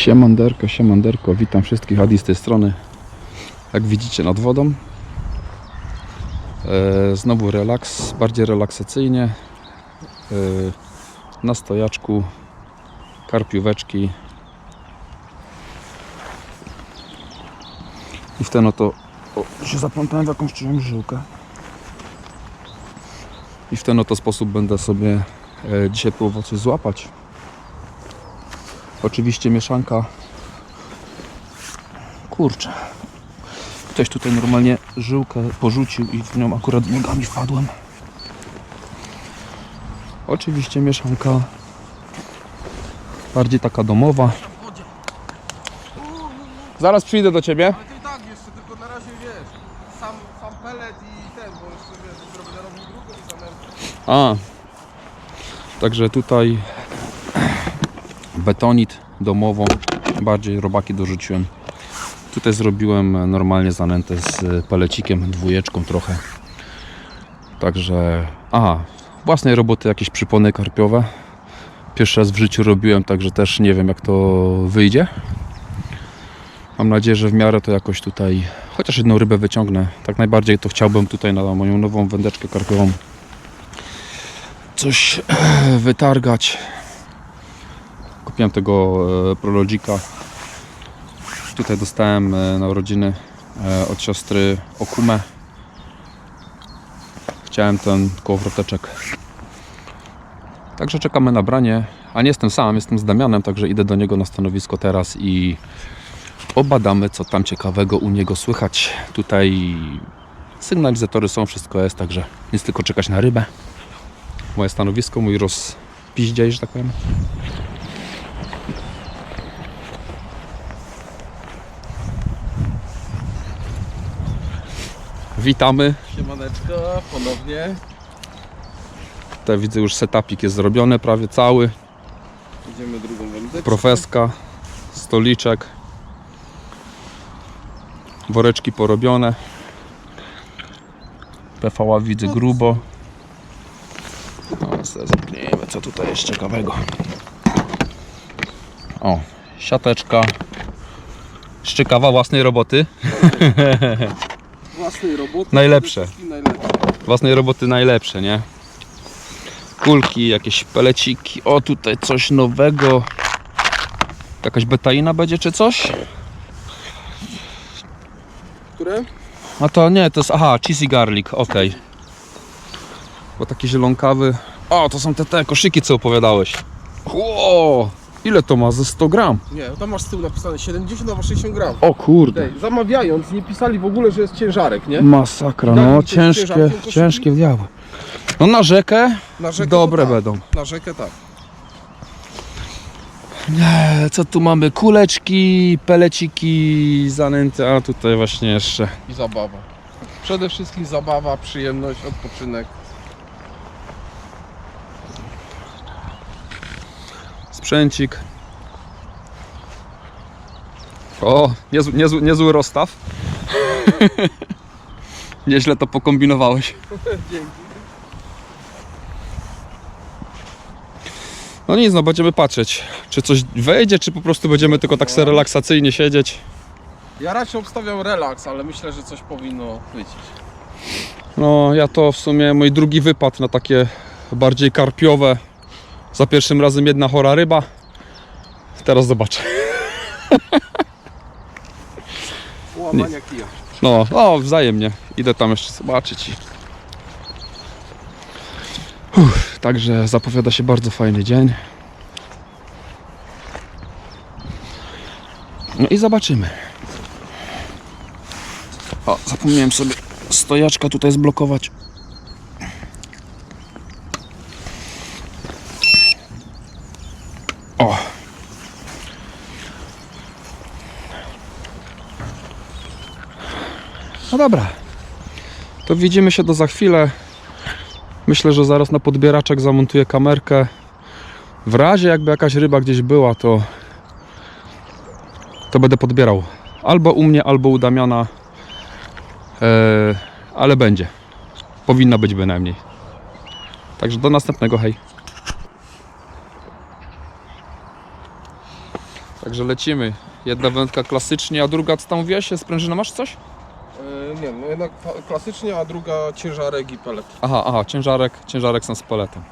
Siemanderko, siemanderko, witam wszystkich Adi z tej strony. Jak widzicie nad wodą. E, znowu relaks, bardziej relaksacyjnie. E, na stojaczku karpióweczki. I w ten oto o, się zaplątałem w jakąś czyjąś żyłkę. I w ten oto sposób będę sobie e, dzisiaj próbował coś złapać. Oczywiście mieszanka. Kurczę. Ktoś tutaj normalnie żyłkę porzucił i w nią akurat nogami wpadłem. Oczywiście mieszanka bardziej taka domowa. Zaraz przyjdę do ciebie. Ale to i tak jeszcze, tylko na razie wiesz, sam, sam pelet i ten, bo jeszcze wiesz, jutro będę robił drugą i zanętę. A. Także tutaj betonit domową, bardziej robaki dorzuciłem. Tutaj zrobiłem normalnie zanętę z pelecikiem, dwójeczką trochę. Także, aha, własnej roboty jakieś przypony karpiowe. Pierwszy raz w życiu robiłem, także też nie wiem jak to wyjdzie. Mam nadzieję, że w miarę to jakoś tutaj, chociaż jedną rybę wyciągnę. Tak najbardziej to chciałbym tutaj na moją nową wędeczkę karpiową coś wytargać. Kupiłem tego e, Prologika. Tutaj dostałem e, na urodziny e, od siostry Okumę. Chciałem ten kołowroteczek. Także czekamy na branie. A nie jestem sam, jestem z Damianem, także idę do niego na stanowisko teraz i obadamy, co tam ciekawego u niego słychać. Tutaj sygnalizatory są, wszystko jest, także nic tylko czekać na rybę moje stanowisko, mój rozpiździej, że tak powiem. Witamy. Siemaneczko, ponownie. Tutaj widzę już setupik jest zrobiony prawie cały. Idziemy drugą wędeczkę. Profeska, stoliczek. Woreczki porobione. PVA widzę grubo. O, sobie zamkniemy, co tutaj jest ciekawego. O, siateczka. Szczekawa własnej roboty. Własnej roboty. Najlepsze. najlepsze. Własnej roboty najlepsze, nie? Kulki, jakieś peleciki. O, tutaj coś nowego. Jakaś betaina będzie czy coś? Które? A to nie, to jest. Aha, cheesy garlic, okej. Bo taki zielonkawy. O, to są te, te koszyki, co opowiadałeś. Ło! Ile to ma? Ze 100 gram? Nie, tam masz z tyłu napisane 70 albo 60 gram. O kurde. Zamawiając nie pisali w ogóle, że jest ciężarek, nie? Masakra, no to ciężkie, ciężarkiem ciężkie diabły. No na rzekę Na rzekę dobre tak. będą. Na rzekę tak. Nie, co tu mamy? Kuleczki, peleciki, zanęty, a tutaj właśnie jeszcze. I zabawa. Przede wszystkim zabawa, przyjemność, odpoczynek. Sprzęcik. O, niezły, niezły, niezły rozstaw. Nieźle to pokombinowałeś. Dzięki. No nic, no będziemy patrzeć, czy coś wejdzie, czy po prostu będziemy tylko tak sobie relaksacyjnie siedzieć. Ja raczej obstawiam relaks, ale myślę, że coś powinno być. No, ja to w sumie mój drugi wypad na takie bardziej karpiowe. Za pierwszym razem jedna chora ryba. Teraz zobaczę. Łamania kija. No, o, wzajemnie. Idę tam jeszcze zobaczyć. I... Uff, także zapowiada się bardzo fajny dzień. No i zobaczymy. O, zapomniałem sobie stojaczka tutaj zblokować. Dobra. To widzimy się do za chwilę. Myślę, że zaraz na podbieraczek zamontuję kamerkę. W razie jakby jakaś ryba gdzieś była, to to będę podbierał albo u mnie, albo u Damiana. Eee, ale będzie. Powinna być bynajmniej. Także do następnego, hej. Także lecimy. Jedna wędka klasycznie, a druga co tam mówiłeś? Sprężyna masz coś? Nie, no jednak fa- klasycznie, a druga ciężarek i pelet. Aha, aha, ciężarek, ciężarek są z paletem.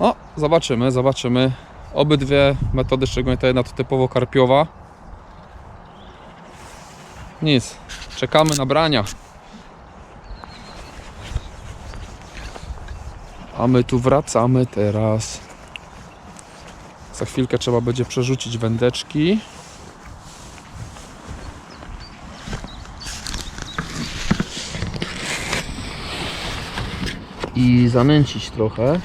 O, zobaczymy, zobaczymy. Obydwie metody, szczególnie ta jedna to typowo karpiowa. Nic, czekamy na brania. A my tu wracamy teraz. Za chwilkę trzeba będzie przerzucić wędeczki. I zanęcić trochę.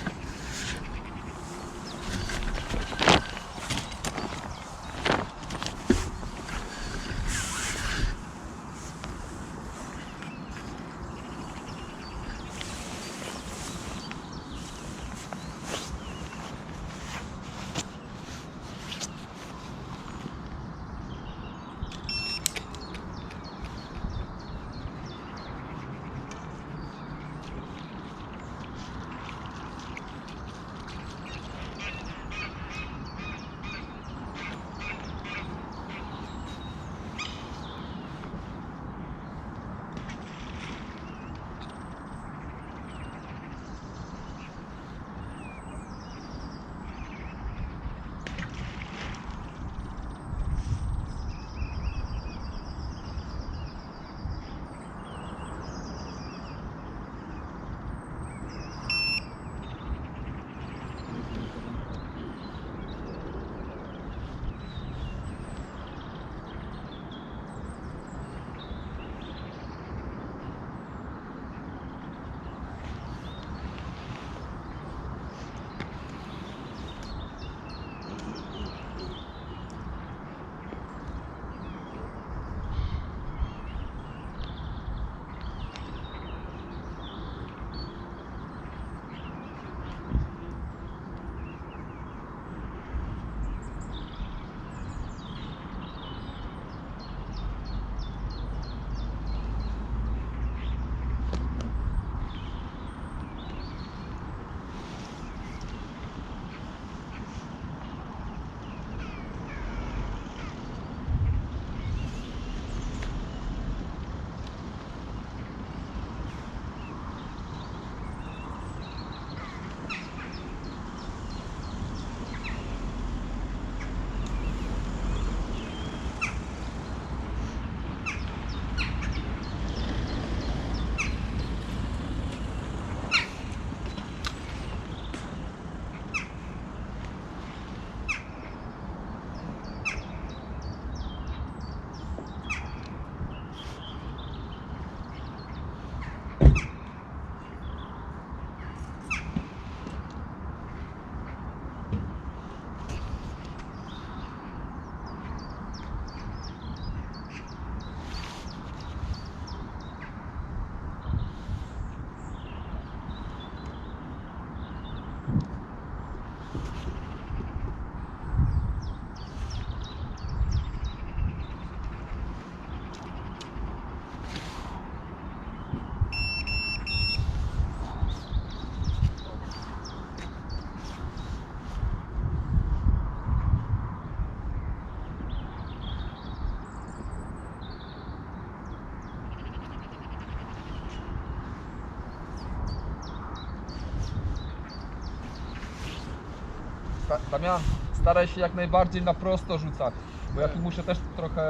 Damian, staraj się jak najbardziej na prosto rzucać, bo ja tu muszę też trochę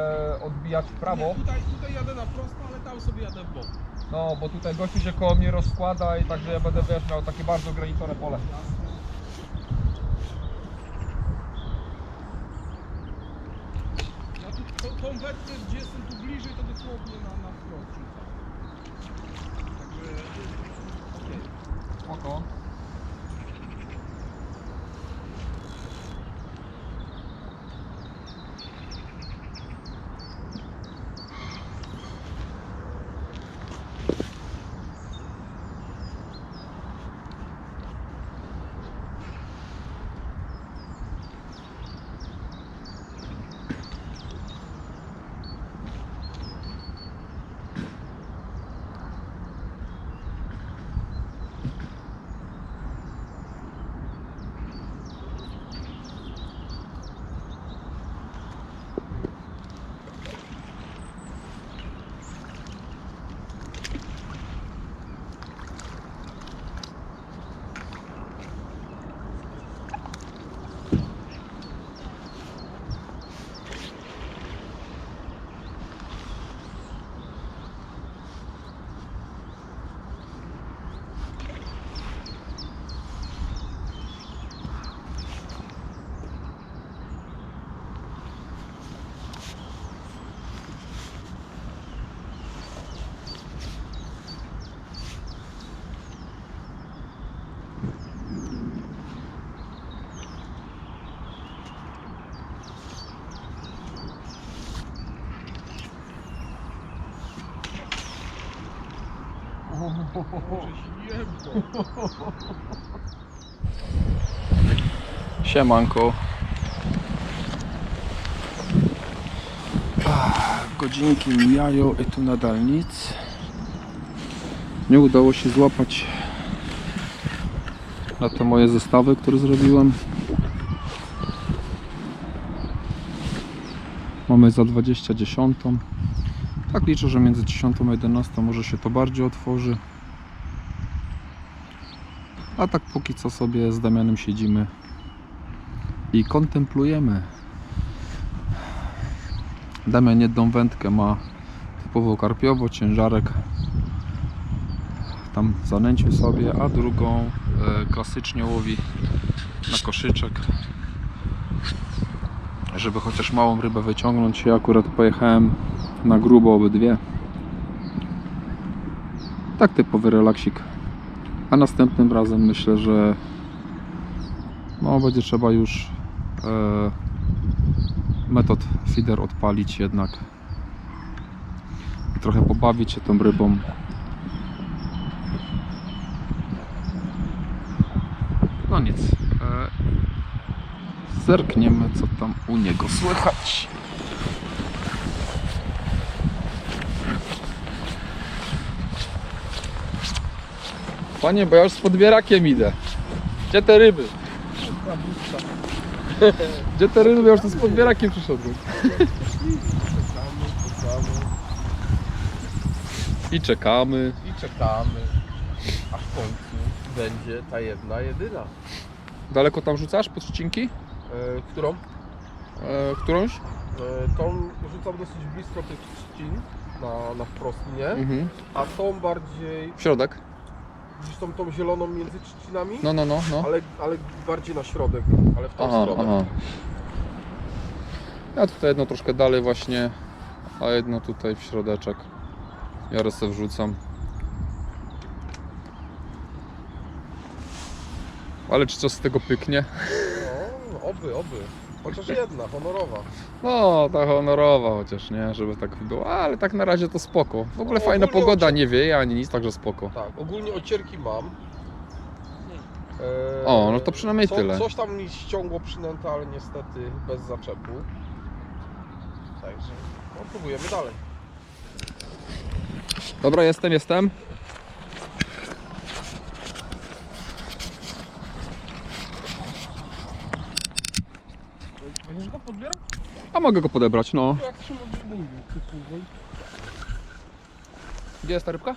odbijać w prawo. Nie, tutaj, tutaj jadę na prosto, ale tam sobie jadę w bok. No, bo tutaj gościu się koło mnie rozkłada i także ja będę wiesz, miał takie bardzo ograniczone pole. Ja tu tą, tą wędkę, gdzie jestem tu bliżej, to dosłownie na, na Siemanko. Godzinki mijają i tu nadal nic. Nie udało się złapać na te moje zestawy, które zrobiłem. Mamy za 20 dziesiątą. Tak liczę, że między 10 a 11 może się to bardziej otworzy. A tak póki co sobie z Damianem siedzimy i kontemplujemy. Damian jedną wędkę ma typowo karpiowo, ciężarek tam zanęcił sobie, a drugą e, klasycznie łowi na koszyczek żeby chociaż małą rybę wyciągnąć. Ja akurat pojechałem na grubo obydwie. Tak typowy relaksik a następnym razem myślę, że no będzie trzeba już e, metod feeder odpalić jednak i trochę pobawić się tą rybą. No nic. E, zerkniemy co tam u niego słychać. Panie, bo ja już z podbierakiem idę. Gdzie te ryby? Gdzie te ryby? Ja już tu z podbierakiem przyszedłem. Czekamy, czekamy I czekamy. i czekamy. Aż w końcu będzie ta jedna, jedyna. Daleko tam rzucasz pod trzcinki? E, którą? E, którąś? E, tą rzucam dosyć blisko tych trzcin na, na wprost mnie, Mhm. a tą bardziej, W środek? Gdzieś tą, tą zieloną między trzcinami, No, no, no. no. ale, ale bardziej na środek, ale w tą Aha, stronę. aha. Ja tutaj jedno troszkę dalej właśnie, a jedno tutaj w środeczek. Ja sobie wrzucam. Ale czy coś z tego pyknie? No, oby, oby. Chociaż jedna, honorowa. No, ta honorowa chociaż, nie? Żeby tak było. Ale tak na razie to spoko. W ogóle No, fajna ogólnie pogoda, oczy- nie wieje ani nic, także spoko. Tak, ogólnie ocierki mam. Eee, O, no to przynajmniej co, tyle. Coś tam mi ściągło przynętę, ale niestety bez zaczepu. Także no, próbujemy dalej. Dobra, jestem, jestem. Będziesz go podbierał? A mogę go podebrać, no. Jak Gdzie jest ta rybka?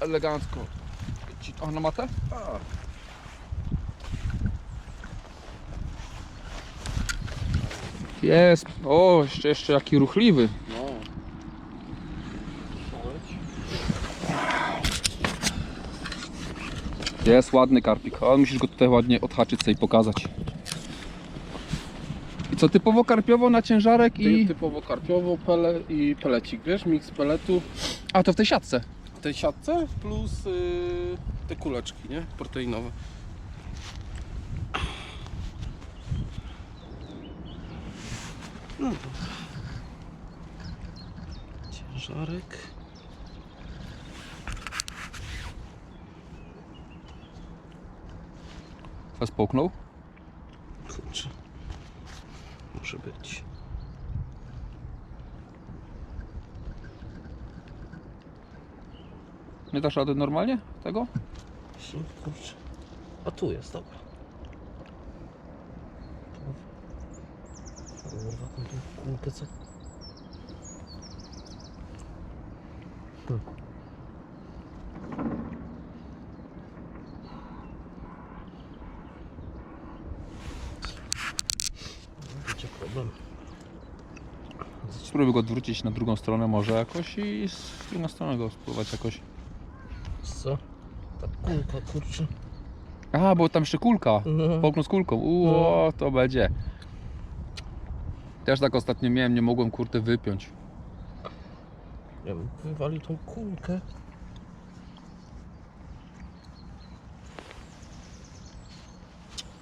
Elegancko. Ci- O, na matę? A, Jest. O, jeszcze, jeszcze jaki ruchliwy. no. Jest ładny karpik, ale musisz go tutaj ładnie odhaczyć sobie i pokazać. I co, typowo karpiowo na ciężarek i... Typowo karpiowo pele i pelecik, wiesz, miks peletu A, to w tej siatce. w tej siatce plus y, te kuleczki, nie? Proteinowe. No. Ciężarek. Teraz połknął. Kurczę. Może być. Nie dasz rady normalnie tego? Kurczę. A tu jest, dobra. Kurwa, tą tą kulkę co? Spróbuj go odwrócić na drugą stronę może jakoś i z drugą stronę go spróbować jakoś. Co? Ta kulka, kurczę. Aha, bo tam jeszcze kulka. No. Połknął z kulką. Uuu, to będzie. Też tak ostatnio miałem, nie mogłem kurtę wypiąć. Ja bym wywalił tą kulkę.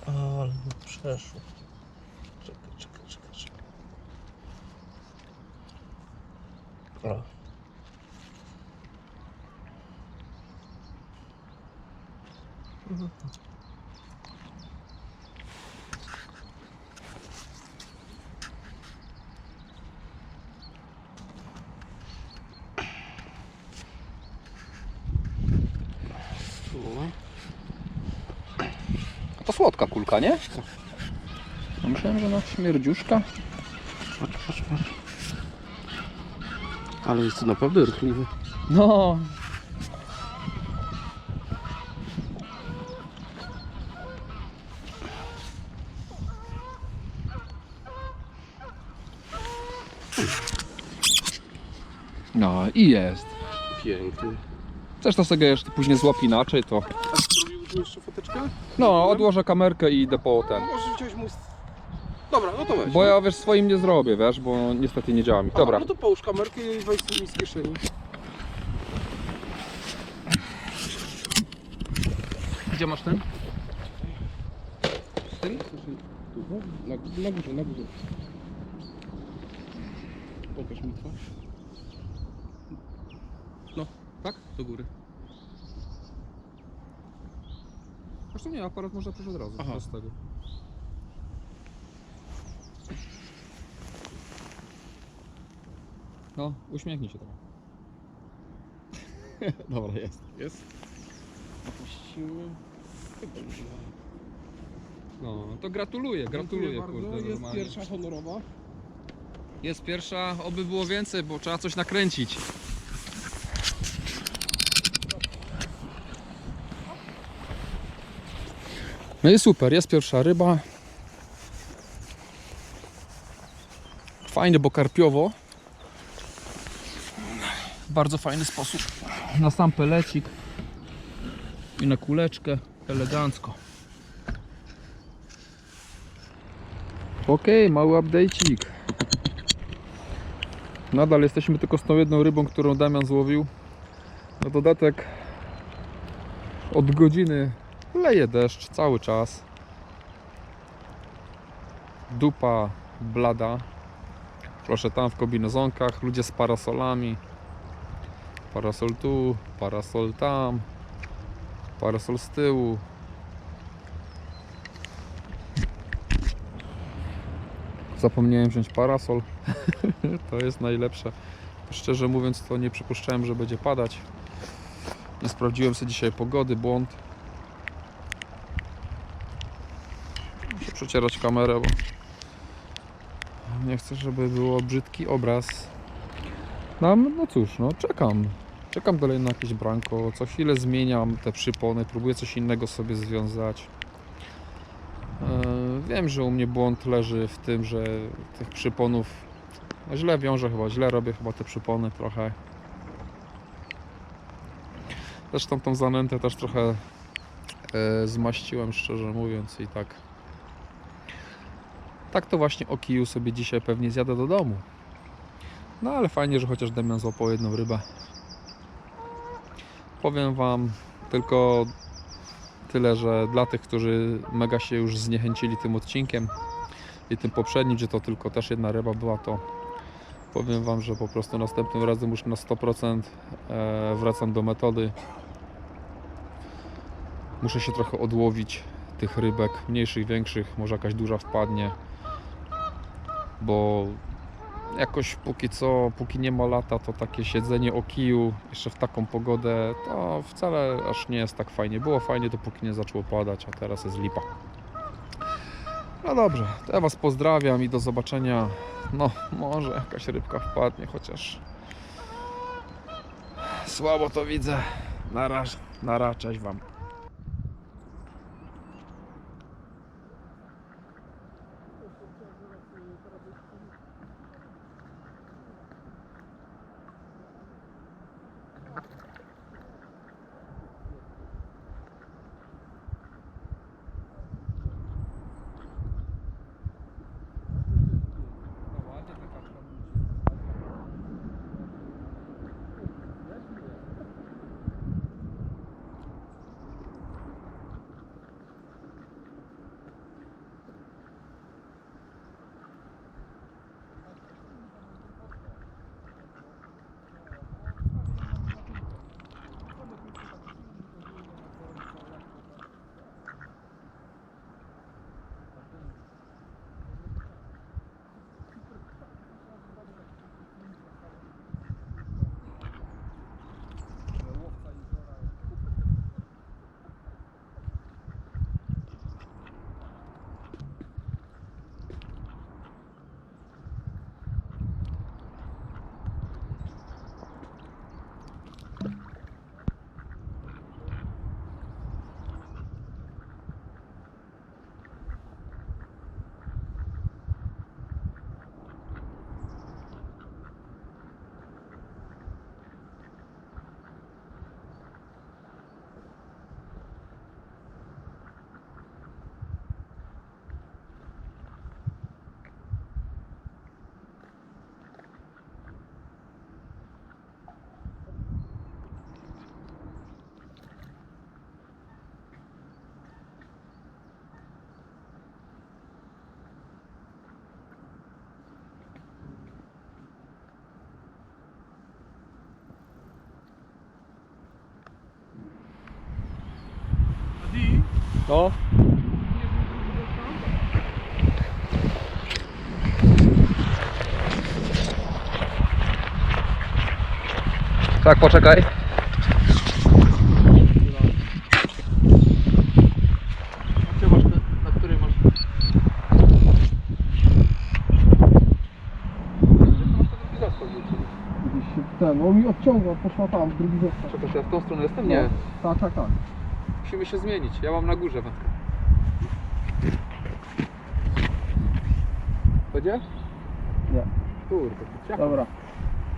Ale przeszło. O. Tu. To słodka kulka, nie? No myślałem, że na śmierdziuszka. Patrz, patrz, patrz. Ale jest to naprawdę ruchliwy. No. No i jest. Piękny. Zresztą sobie jeszcze później złap inaczej, to A jeszcze foteczkę? no odłożę kamerkę i idę po ten. Możesz wziąć mój... s- Dobra, no to weź. Bo ja wiesz swoim nie zrobię, wiesz, bo niestety nie działa mi. A, Dobra. No to połóż kamerkę i weź mi z kieszeni. Gdzie masz ten? Ten? Tu, no, na, na górze, na górze. Pokaż mi twarz. No, tak? Do góry. Zresztą nie, aparat można też od razu. Aha. Bez tego. No, uśmiechnij się trochę. Dobra, jest. Jest? Już. No, to gratuluję, gratuluję. Dziękuję kurde, bardzo. Jest normalnie. pierwsza honorowa. Jest pierwsza, oby było więcej, bo trzeba coś nakręcić. No i super, jest pierwsza ryba. Fajnie, bo karpiowo. Bardzo fajny sposób. Na sam pelecik i na kuleczkę. Elegancko. Okej, mały update'cik. Nadal jesteśmy tylko z tą jedną rybą, którą Damian złowił. Na dodatek od godziny leje deszcz cały czas. Dupa blada. Proszę tam w kombinozonkach, ludzie z parasolami. Parasol tu, parasol tam, parasol z tyłu. Zapomniałem wziąć parasol. To jest najlepsze. Szczerze mówiąc, to nie przypuszczałem, że będzie padać. Nie sprawdziłem sobie dzisiaj pogody, błąd. Muszę przecierać kamerę, bo nie chcę, żeby było brzydki obraz. No, no cóż, no czekam. Czekam dalej na jakieś branko. Co chwilę zmieniam te przypony, próbuję coś innego sobie związać. E, Wiem, że u mnie błąd leży w tym, że tych przyponów no źle wiążę chyba, źle robię chyba te przypony trochę. Zresztą tą zanętę też trochę e, zmaściłem, szczerze mówiąc i tak. Tak to właśnie o kiju sobie dzisiaj pewnie zjadę do domu. No ale fajnie, że chociaż Damian złapał jedną rybę. Powiem Wam tylko tyle, że dla tych, którzy mega się już zniechęcili tym odcinkiem i tym poprzednim, gdzie to tylko też jedna ryba była, to powiem Wam, że po prostu następnym razem już na 100% e, wracam do metody. Muszę się trochę odłowić tych rybek, mniejszych, większych, może jakaś duża wpadnie, bo jakoś póki co, póki nie ma lata, to takie siedzenie o kiju, jeszcze w taką pogodę, to wcale aż nie jest tak fajnie. Było fajnie, dopóki nie zaczęło padać, a teraz jest lipa. No dobrze, to ja Was pozdrawiam i do zobaczenia. No, może jakaś rybka wpadnie, chociaż słabo to widzę. Naraż, naraczać Wam. No. Tak, poczekaj. Gdzie masz, na której masz? Gdzieś się ten, on mi odciągał, poszła tam, w drugi zestaw. Czekaj, ja w tą stronę jestem? No. Nie. Tak, tak, tak. Musimy się zmienić. Ja mam na górze wędkę. Będzie? Nie. Kurde, ciach. Dobra.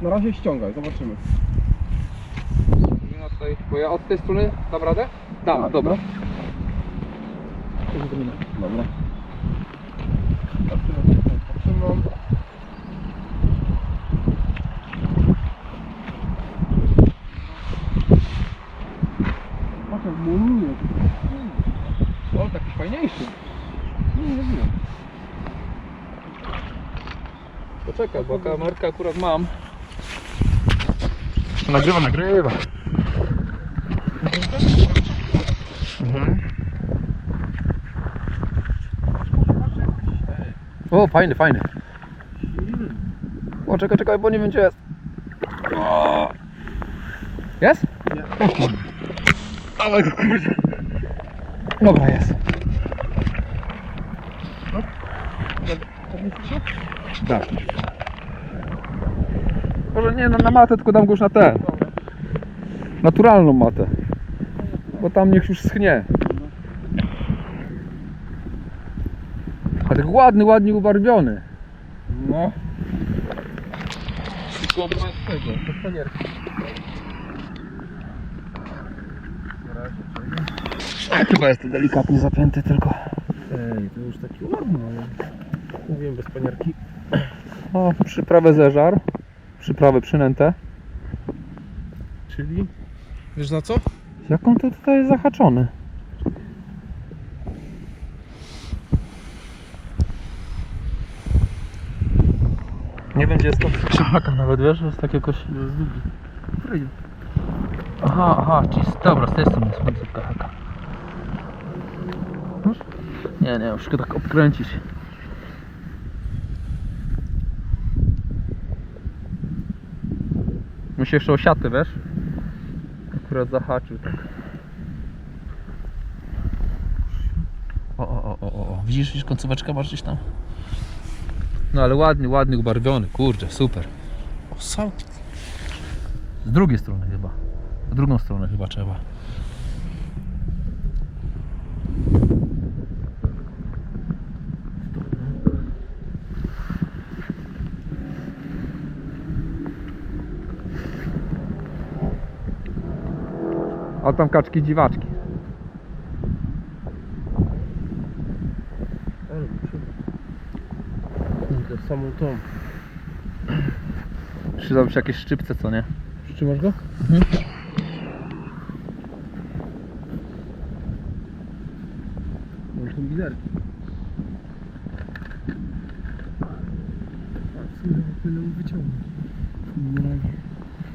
Na razie ściągaj, zobaczymy. Ma tutaj, bo ja od tej strony dam radę? Dam, Tak, dobra. Dobra. Zaczynam się tam potrzymam. Patrz jak młynuje. O, taki fajniejszy. Nie, nie wiem. Poczekaj, bo kamerkę akurat mam. Nagrywa, nagrywa. Mhm. O, fajny, fajny. O, czekaj, czekaj, bo nie wiem gdzie jest. O. Jest? Nie. Ale kurde. Dobra, jest. Może nie na, na matę, tylko dam go już na tę. Naturalną matę. Bo tam niech już schnie. A tak ładny, ładnie ubarwiony. No. Tylko bez tego, bez panierki. Chyba jest to delikatnie zapięty tylko. Ej, to już taki ładny, ale... Mówiłem bez paniarki. O, przyprawę zeżar. Przyprawę przynętę. Czyli? Wiesz za co? Jak on to tutaj jest zahaczony? Nie jest to krzaka nawet, wiesz, jest tak jakoś... Aha, aha, czyst, dobra, z tej strony jest końcówka haka. Nie, nie, już tylko tak obkręcić. Musi jeszcze o siatę, wiesz? Akurat zahaczył tak. O, o, o, o, o. Widzisz, widzisz końcóweczkę masz gdzieś tam? No ale ładny, ładny, ubarwiony, kurczę, super. O, sam. Z drugiej strony chyba. W drugą stronę chyba trzeba. A tam kaczki dziwaczki. Kurde, samą tą. Się jakieś szczypce, co nie? Przytrzymasz go? Może tą bilerki.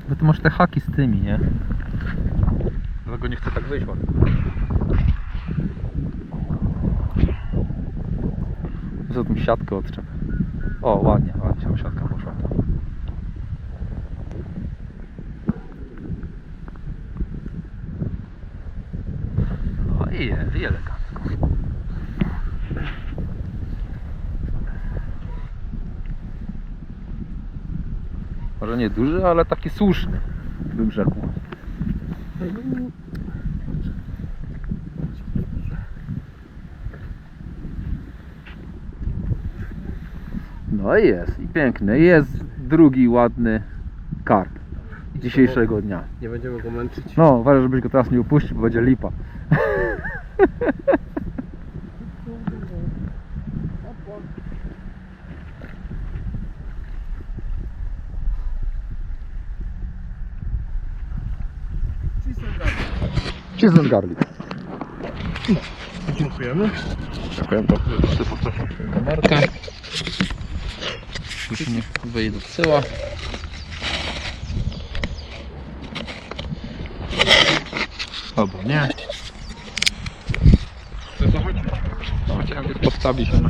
Bo ty masz te haki z tymi, nie? Nie chcę tak wyjść. Co tą siatkę odczep. O, ładnie, ładnie się siatka poszła. No i jest, i elegancko. Może nie duży, ale taki słuszny, bym rzekł. No i jest, i piękny. Jest drugi ładny karp dzisiejszego dnia. Nie będziemy go męczyć. No, uważaj, żebyś go teraz nie upuścił, bo będzie lipa. Cheese and garlic. Dziękujemy. Dziękuję to. Kamerkę. Już nie wyjdę do tyła. Albo nie. postawi się na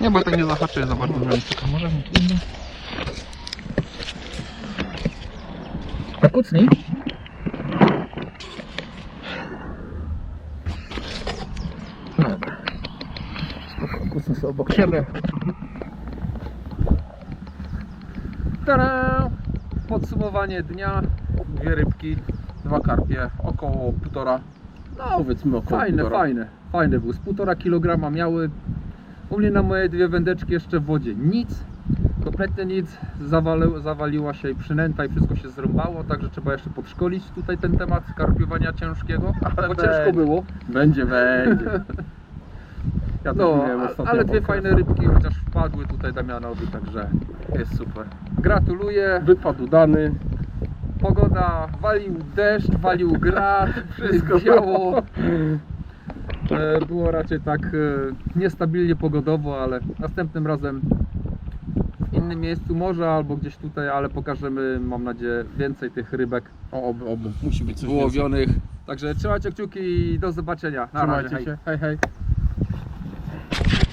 Nie, bo tak nie zahaczuje za bardzo. Czekaj, może mi tu A kucnij. Dobra. Spoko, kucnę sobie obok siebie. Tada! Podsumowanie dnia. Dwie rybki, dwa karpie, około półtora. No, Powiedzmy około fajne, półtora. fajne. Fajne był. Z półtora kilograma miały. U mnie na moje dwie wędeczki jeszcze w wodzie nic. Kompletnie nic. Zawali, zawaliła się i przynęta i wszystko się zrąbało, także trzeba jeszcze podszkolić tutaj ten temat karpiowania ciężkiego. Ale bo ciężko było. Będzie, będzie. Ja też No, miałem a- ostatnio ale dwie fajne rybki chociaż wpadły tutaj Damianowi, także jest super. Gratuluję. Wypadł udany. Pogoda, walił deszcz, walił grad, wszystko działo. E, Było raczej tak e, niestabilnie pogodowo, ale następnym razem w innym miejscu może albo gdzieś tutaj, ale pokażemy, mam nadzieję, więcej tych rybek O, oby, oby. Musi być coś więcej. wyłowionych. Także trzymajcie kciuki i do zobaczenia. Na Trzymajcie razie, hej. się. Hej, hej. Thank you.